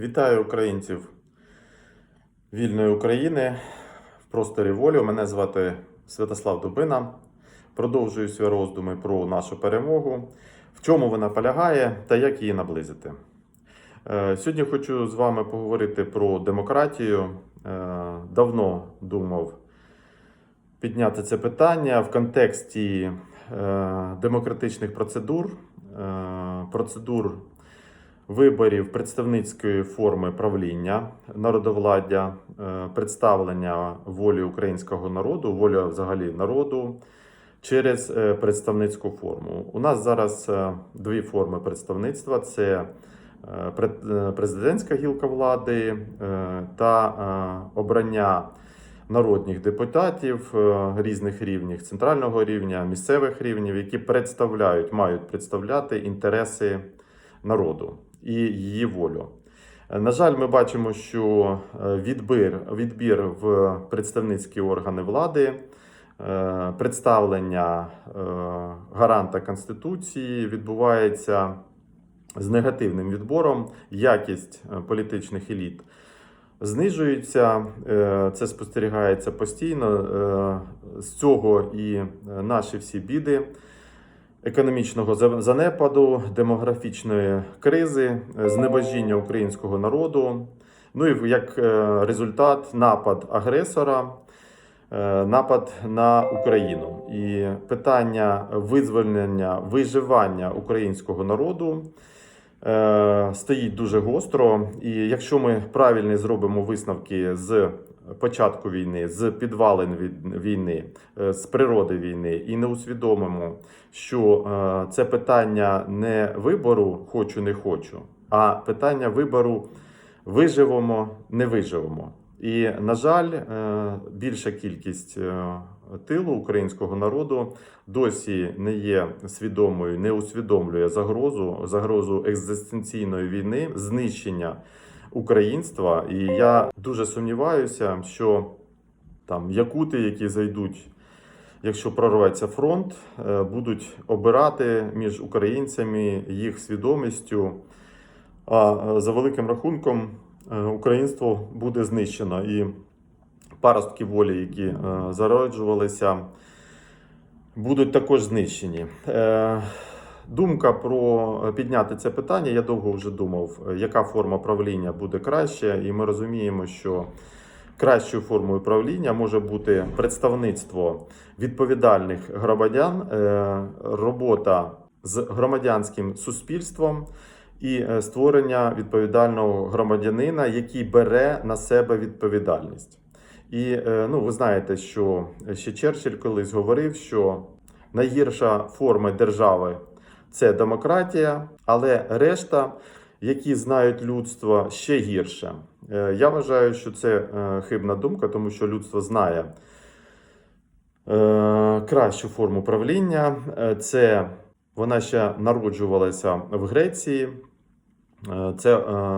Вітаю українців вільної України в просторі волі. Мене звати Святослав Дубина. Продовжую свої роздуми про нашу перемогу, в чому вона полягає та як її наблизити. Е, Сьогодні хочу з вами поговорити про демократію. Е, Давно думав підняти це питання в контексті е, демократичних процедур, процедур виборів представницької форми правління народовладдя, е, представлення волі українського народу, воля взагалі народу через е, представницьку форму. У нас зараз е, дві форми представництва: це президентська гілка влади та обрання народних депутатів різних рівнів, центрального рівня, місцевих рівнів, які представляють, мають представляти інтереси народу і її волю. На жаль, ми бачимо, що е, відбір, відбір в представницькі органи влади, е, представлення е, гаранта Конституції відбувається з негативним відбором, якість політичних еліт знижується. Це спостерігається постійно. З цього і наші всі біди економічного за- занепаду, демографічної кризи, е, знебожіння українського народу. Ну і як е, результат напад агресора, е, напад на Україну. І питання визволення, виживання українського народу стоїть дуже гостро. І якщо ми правильно зробимо висновки з початку війни, з підвалин війни, е, з природи війни, і не усвідомимо, що е, це питання не вибору хочу, не хочу, а питання вибору виживемо, не виживемо. І, на жаль, е, більша кількість тилу українського народу досі не є свідомою, не усвідомлює загрозу, загрозу екзистенційної війни, знищення українства. І я дуже сумніваюся, що там якути, які зайдуть, якщо прорветься фронт, е, будуть обирати між українцями їх свідомістю. А е, за великим рахунком, е, українство буде знищено і паростки волі, які зароджувалися, будуть також знищені. Е, Думка про підняти це питання. Я довго вже думав, е, яка форма правління буде краще, і ми розуміємо, що кращою формою правління може бути представництво відповідальних громадян, е, робота з громадянським суспільством і е, створення відповідального громадянина, який бере на себе відповідальність. І е, ну, ви знаєте, що ще Черчилль колись говорив, що найгірша форма держави це демократія, але решта, які знають людство, ще гірше. Е, Я вважаю, що це е, хибна думка, тому що людство знає е, кращу форму правління. Це вона ще народжувалася в Греції. Це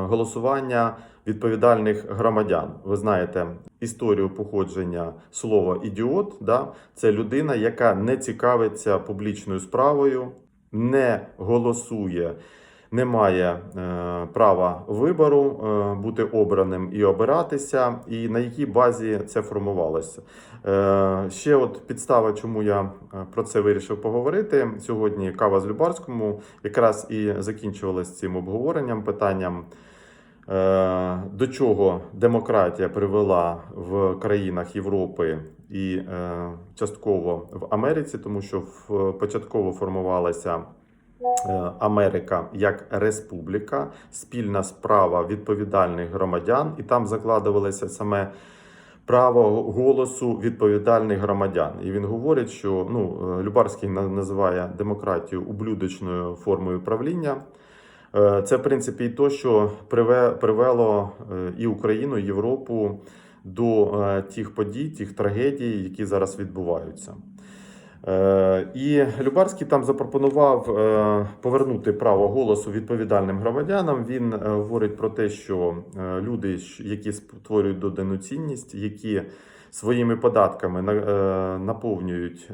голосування відповідальних громадян. Ви знаєте історію походження слова ідіот. Да? Це людина, яка не цікавиться публічною справою, не голосує, не має е, права вибору е, бути обраним і обиратися, і на якій базі це формувалося. Е, ще от підстава, чому я про це вирішив поговорити сьогодні. Кава з Любарському якраз і закінчувалася цим обговоренням питанням. До чого демократія привела в країнах Європи і е, частково в Америці, тому що в початково формувалася е, Америка як республіка, спільна справа відповідальних громадян, і там закладувалося саме право голосу відповідальних громадян. І він говорить, що ну, е, Любарський називає демократію ублюдочною формою правління. Е, Це, в принципі, і то, що привело е, і Україну, і Європу до е, тих подій, тих трагедій, які зараз відбуваються. Е, І Любарський там запропонував е, повернути право голосу відповідальним громадянам. Він говорить про те, що люди, які створюють додану цінність, які своїми податками на- наповнюють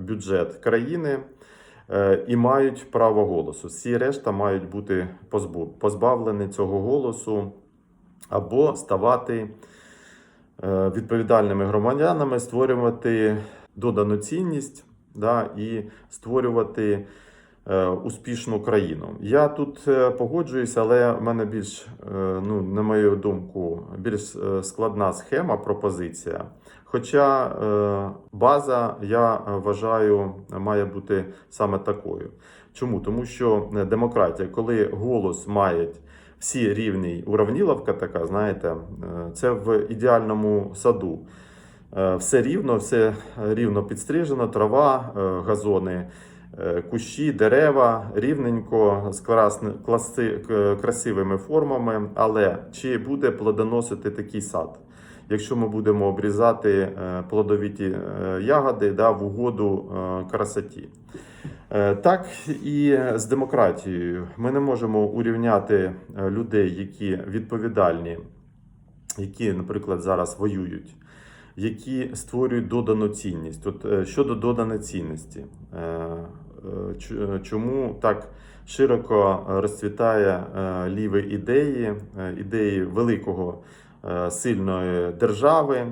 бюджет країни, і мають право голосу. Всі решта мають бути позбавлені цього голосу або ставати відповідальними громадянами, створювати додану цінність да, і створювати е, успішну країну. Я тут е, погоджуюся, але в мене більш, е, ну, на мою думку, більш е, складна схема, пропозиція. Хоча е, база, я е, вважаю, має бути саме такою. Чому? Тому що е, демократія, коли голос мають всі рівні, уравніловка така, знаєте, е, це в ідеальному саду. Е, Все рівно, все рівно підстрижено, трава, е, газони, кущі, дерева, рівненько, з класи, красивими формами. Але чи буде плодоносити такий сад? Якщо ми будемо обрізати плодовіті ягоди да, в угоду красоті. Е, Так і з демократією. Ми не можемо урівняти е, людей, які відповідальні, які, наприклад, зараз воюють, які створюють додану цінність. От е, щодо доданої цінності, чому так широко розцвітає ліві ідеї, ідеї великого сильної держави?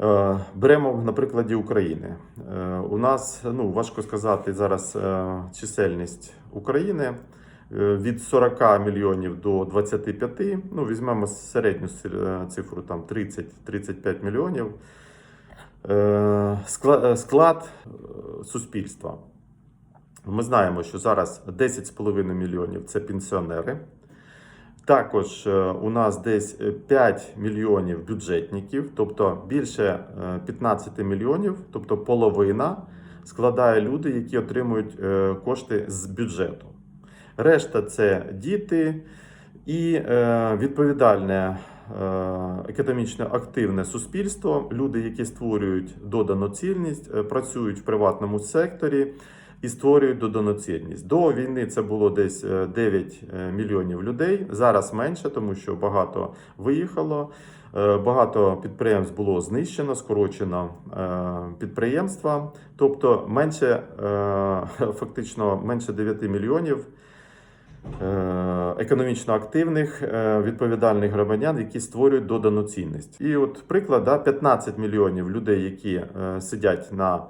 Е, Беремо на прикладі України. Е, У нас ну важко сказати зараз е, чисельність України від 40 мільйонів до 25. Ну візьмемо середню цифру там 30-35 мільйонів. Скла- Склад суспільства. Ми знаємо, що зараз 10,5 мільйонів це пенсіонери. Також е, у нас десь е, 5 мільйонів бюджетників, тобто більше е, 15 мільйонів, тобто половина складає люди, які отримують е, кошти з бюджету. Решта це діти і е, відповідальне е, економічно активне суспільство, люди, які створюють додану цінність, е, працюють в приватному секторі і створюють додану. До війни це було десь е, 9 мільйонів людей. Зараз менше, тому що багато виїхало. е, Багато підприємств було знищено, скорочено е, підприємства, тобто менше е, фактично менше 9 мільйонів е, економічно активних е, відповідальних громадян, які створюють додану цінність. І от приклад, да, 15 мільйонів людей, які е, сидять на е,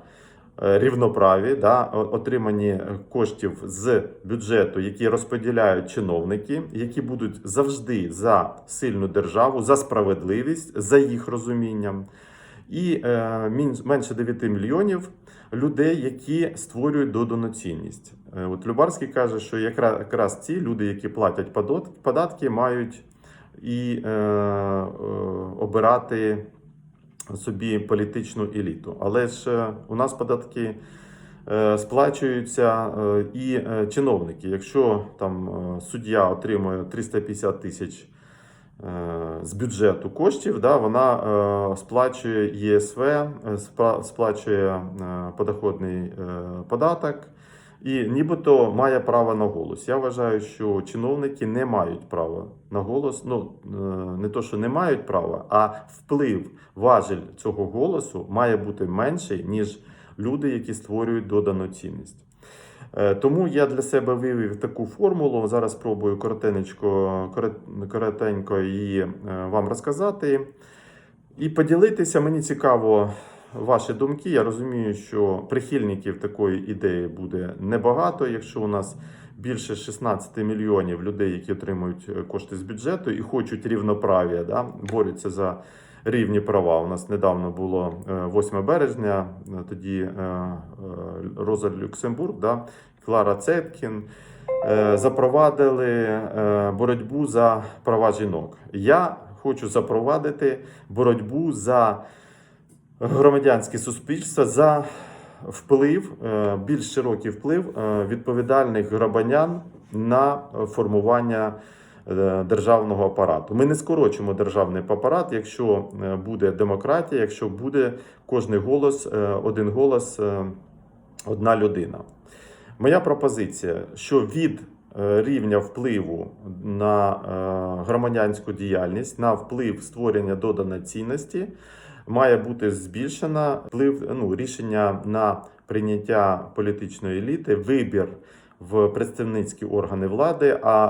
рівноправі, да, отримані коштів з бюджету, які розподіляють чиновники, які будуть завжди за сильну державу, за справедливість, за їх розумінням. І е, менше 9 мільйонів людей, які створюють додану цінність. Е, От Любарський каже, що якраз ці люди, які платять податки, мають і е, е, обирати собі політичну еліту. Але ж е, у нас податки е, сплачуються е, і чиновники. Якщо там суддя отримує 350 тисяч з бюджету коштів, да, вона сплачує ЄСВ, сплачує подоходний податок. І нібито має право на голос. Я вважаю, що чиновники не мають права на голос. Ну е, не то, що не мають права, а вплив важель цього голосу має бути менший, ніж люди, які створюють додану цінність. Е, Тому я для себе вивів таку формулу. Зараз спробую коротенько, її е, вам розказати. І поділитися. Мені цікаво ваші думки. Я розумію, що прихильників такої ідеї буде небагато, якщо у нас більше 16 мільйонів людей, які отримують е, кошти з бюджету і хочуть рівноправ'я, да, борються за рівні права. У нас недавно було е, 8 березня, е, тоді е, е, Роза Люксембург, да, Клара Цеткін. Запровадили боротьбу за права жінок. Я хочу запровадити боротьбу за громадянське суспільство за вплив, е, більш широкий вплив е, відповідальних громадян на формування е, державного апарату. Ми не скорочимо державний апарат, якщо буде демократія, якщо буде кожний голос, один голос, одна людина. Моя пропозиція, що від рівня впливу на громадянську діяльність, на вплив створення доданої цінності, має бути збільшена вплив ну, рішення на прийняття політичної еліти, вибір в представницькі органи влади, а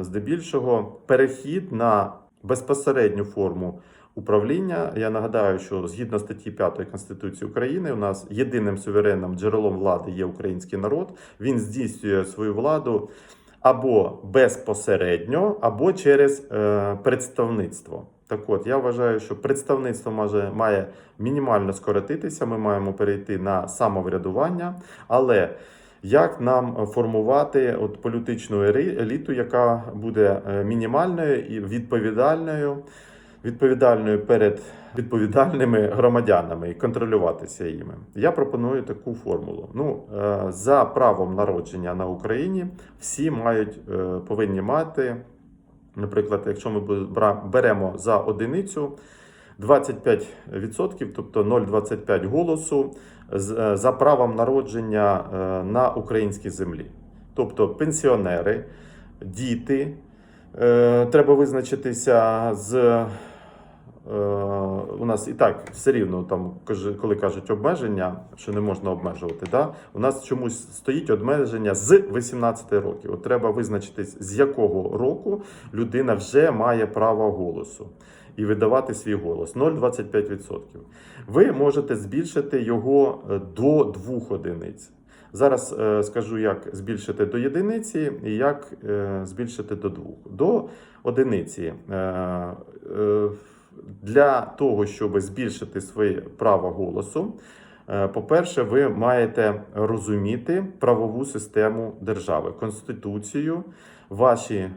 е, здебільшого перехід на безпосередню форму управління. Я нагадаю, що згідно статті 5 Конституції України, у нас єдиним суверенним джерелом влади є український народ. Він здійснює свою владу або безпосередньо, або через е, представництво. Так от, я вважаю, що представництво може, має мінімально скоротитися. Ми маємо перейти на самоврядування, але як нам формувати от політичну еліту, яка буде е, мінімальною і відповідальною, відповідальною перед відповідальними громадянами і контролюватися їми? Я пропоную таку формулу. Ну, е, за правом народження на Україні всі мають е, повинні мати. Наприклад, якщо ми беремо за одиницю 25%, тобто 0,25 голосу е, за правом народження е, на українській землі. Тобто пенсіонери, діти, е, треба визначитися з. Е, У нас і так все рівно, там, коли кажуть обмеження, що не можна обмежувати, да? у нас чомусь стоїть обмеження з 18 років. От треба визначитись, з якого року людина вже має право голосу і видавати свій голос 0,25%. Ви можете збільшити його е, до 2 одиниць. Зараз е, скажу, як збільшити до єдиниці і як е, збільшити до 2. До одиниці. Е, е, для того, щоб збільшити своє право голосу, е, по-перше, ви маєте розуміти правову систему держави, конституцію, ваші е,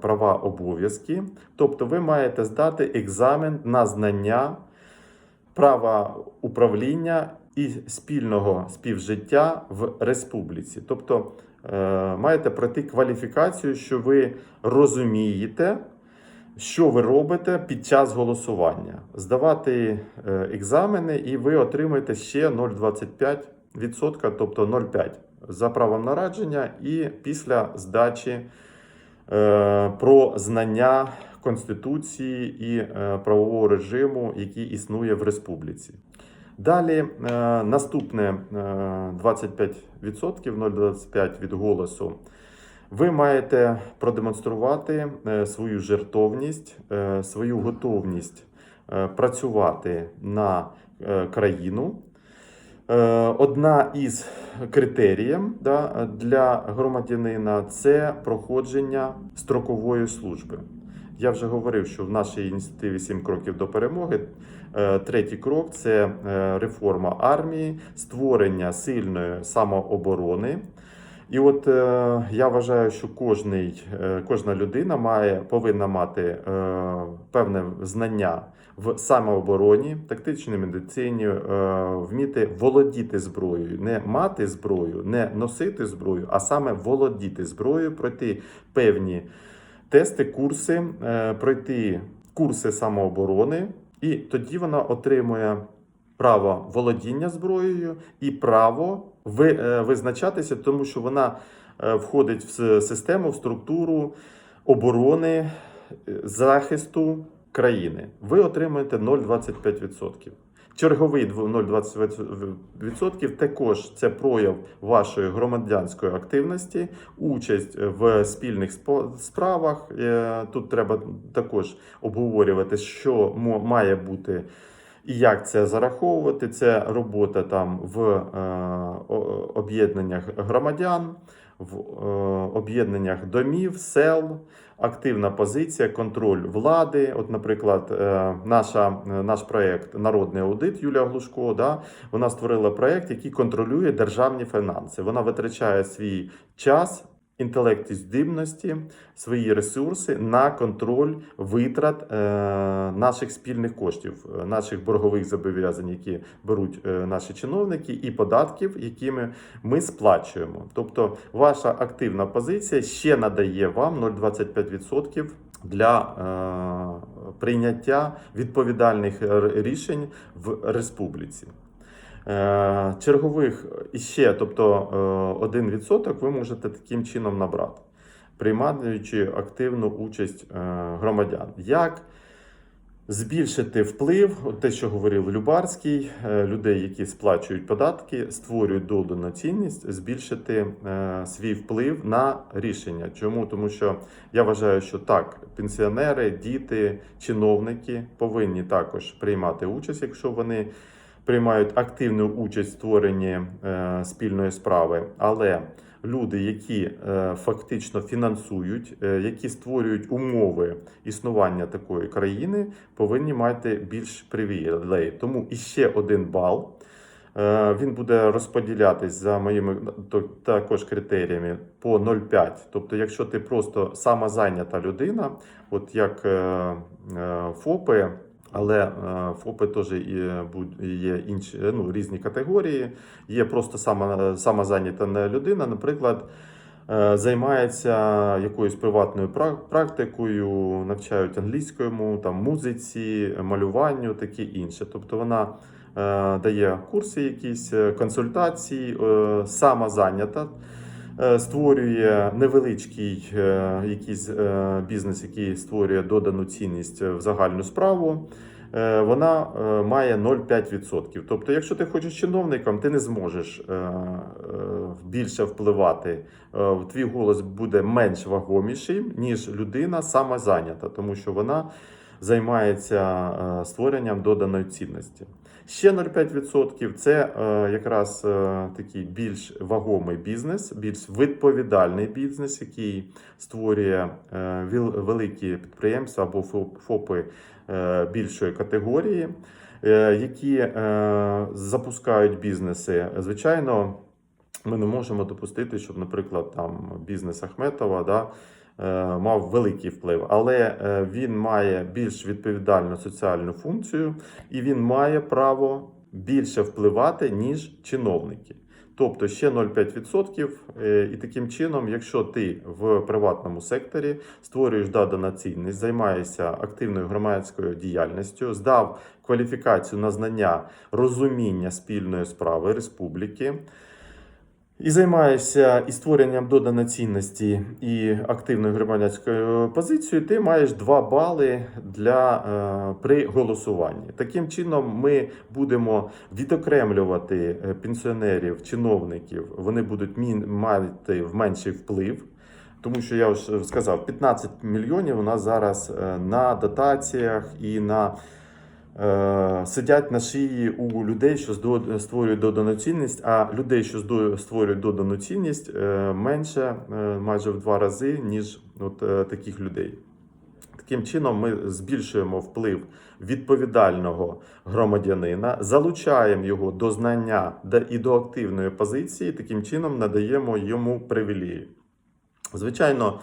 права, обов'язки. Тобто, ви маєте здати екзамен на знання права управління і спільного співжиття в республіці. Тобто, е, маєте пройти кваліфікацію, що ви розумієте. Що ви робите під час голосування? Здавати е, екзамени, і ви отримаєте ще 0,25%, тобто 0,5% за правом нарадження, і після здачі е, про знання Конституції і е, правового режиму, який існує в республіці. Далі наступне е, 25%, 0,25% від голосу. Ви маєте продемонструвати е, свою жертовність, е, свою готовність е, працювати на країну. Одна із критеріїв да, для громадянина це проходження строкової служби. Я вже говорив, що в нашій ініціативі 7 кроків до перемоги. Третій крок це реформа армії, створення сильної самооборони. І от е, я вважаю, що кожний, е, кожна людина має, повинна мати е, певне знання в самообороні, тактичній медицині, е, вміти володіти зброєю, не мати зброю, не носити зброю, а саме володіти зброєю, пройти певні тести, курси, е, пройти курси самооборони, і тоді вона отримує право володіння зброєю і право е, визначатися, тому що вона е, входить в систему, в структуру оборони, е, захисту країни. Ви отримуєте 0,25%. Черговий дв- 0,25% також це прояв вашої громадянської активності, участь в спільних справах. Тут треба також обговорювати, що має бути і як це зараховувати. Це робота там в е, об'єднаннях громадян, в е, об'єднаннях домів, сел, активна позиція, контроль влади. От, наприклад, е, наша, е, наш проєкт Народний аудит Юлія Глушко, да, вона створила проєкт, який контролює державні фінанси. Вона витрачає свій час. Інтелект і здібності, свої ресурси на контроль витрат е, наших спільних коштів, е, наших боргових зобов'язань, які беруть е, наші чиновники, і податків, якими ми сплачуємо. Тобто, ваша активна позиція ще надає вам 0,25% для прийняття відповідальних рішень в республіці. Е, Чергових іще, тобто е, 1% ви можете таким чином набрати, приймаючи активну участь е, громадян. Як Збільшити вплив, те, що говорив Любарський, е, людей, які сплачують податки, створюють додану цінність, збільшити е, свій вплив на рішення. Чому? Тому що я вважаю, що так, пенсіонери, діти, чиновники повинні також приймати участь, якщо вони приймають активну участь в створенні е, спільної справи. Але люди, які е, фактично фінансують, е, які створюють умови існування такої країни, повинні мати більш привілей. Тому іще один бал. Він буде розподілятись за моїми також критеріями по 0,5. Тобто, якщо ти просто самозайнята людина, от як ФОПи, але е, ФОПи теж є інші е, ну, різні категорії. Є просто сама, самозайнята людина, наприклад. е, Займається якоюсь приватною практикою, навчають англійському, там музиці, малюванню, таке інше. Тобто вона е, дає курси, якісь е, консультації, е, сама зайнята, е, створює невеличкий е, якийсь е, бізнес, який створює додану цінність в загальну справу. е, Вона е, має 0,5%. Тобто, якщо ти хочеш чиновником, ти не зможеш е, е, більше впливати. Е, Твій голос буде менш вагоміший, ніж людина самозайнята, тому що вона займається е, створенням доданої цінності. Ще 0,5% це е, якраз е, такий більш вагомий бізнес, більш відповідальний бізнес, який створює е, великі підприємства або ФОПи е, більшої категорії, е, які е, запускають бізнеси. Звичайно, ми не можемо допустити, щоб, наприклад, там бізнес Ахметова да, е, мав великий вплив, але е, він має більш відповідальну соціальну функцію і він має право більше впливати, ніж чиновники. Тобто ще 0,5%. е, І таким чином, якщо ти в приватному секторі створюєш додану цінність, займаєшся активною громадською діяльністю, здав кваліфікацію на знання розуміння спільної справи республіки. І займаєшся і створенням доданої цінності і активною громадянською позицією, ти маєш 2 бали для е, при голосуванні. Таким чином, ми будемо відокремлювати е, пенсіонерів, чиновників. Вони будуть мати в менший вплив. Тому що я вже сказав, 15 мільйонів у нас зараз е, на дотаціях і на сидять на шиї у людей, що створюють додану цінність, а людей, що створюють додану цінність, е, менше е, майже в два рази, ніж от, е, таких людей. Таким чином, ми збільшуємо вплив відповідального громадянина, залучаємо його до знання і до активної позиції, таким чином надаємо йому привілеї. Звичайно,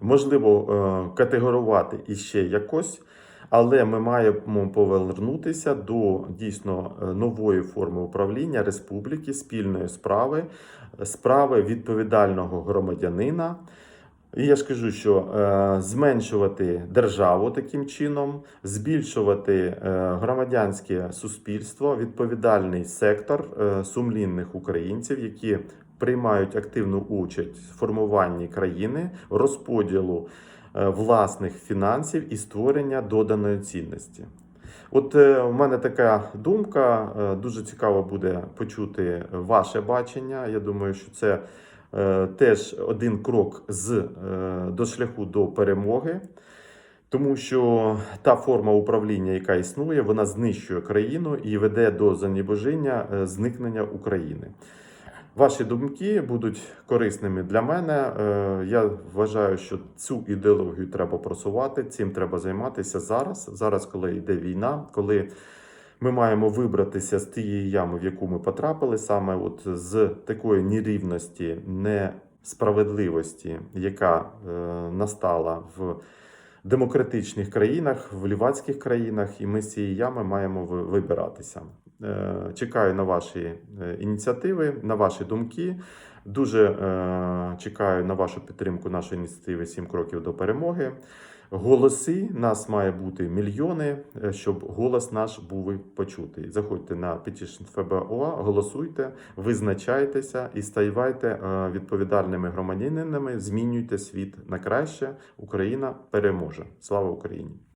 можливо е, категорувати іще якось, але ми маємо повернутися до дійсно е, нової форми управління республіки, спільної справи, справи відповідального громадянина. І я ж кажу, що е, зменшувати державу таким чином, збільшувати е, громадянське суспільство, відповідальний сектор е, сумлінних українців, які приймають активну участь в формуванні країни, розподілу власних фінансів і створення доданої цінності. От е, у мене така думка. е, Дуже цікаво буде почути ваше бачення. Я думаю, що це е, теж один крок з, е, до шляху до перемоги. Тому що та форма управління, яка існує, вона знищує країну і веде до занебожіння е, зникнення України. Ваші думки будуть корисними для мене. Е, Я вважаю, що цю ідеологію треба просувати. Цим треба займатися зараз. Зараз, коли йде війна, коли ми маємо вибратися з тієї ями, в яку ми потрапили, саме от з такої нерівності, несправедливості, яка е, настала в демократичних країнах, в лівацьких країнах, і ми з цієї ями маємо вибиратися. Е, Чекаю на ваші е, ініціативи, на ваші думки. Дуже е, чекаю на вашу підтримку нашої ініціативи «7 кроків до перемоги. Голоси нас має бути мільйони, щоб голос наш був почутий. Заходьте на Petition FBOA, голосуйте, визначайтеся і ставайте відповідальними громадянинами. Змінюйте світ на краще. Україна переможе. Слава Україні!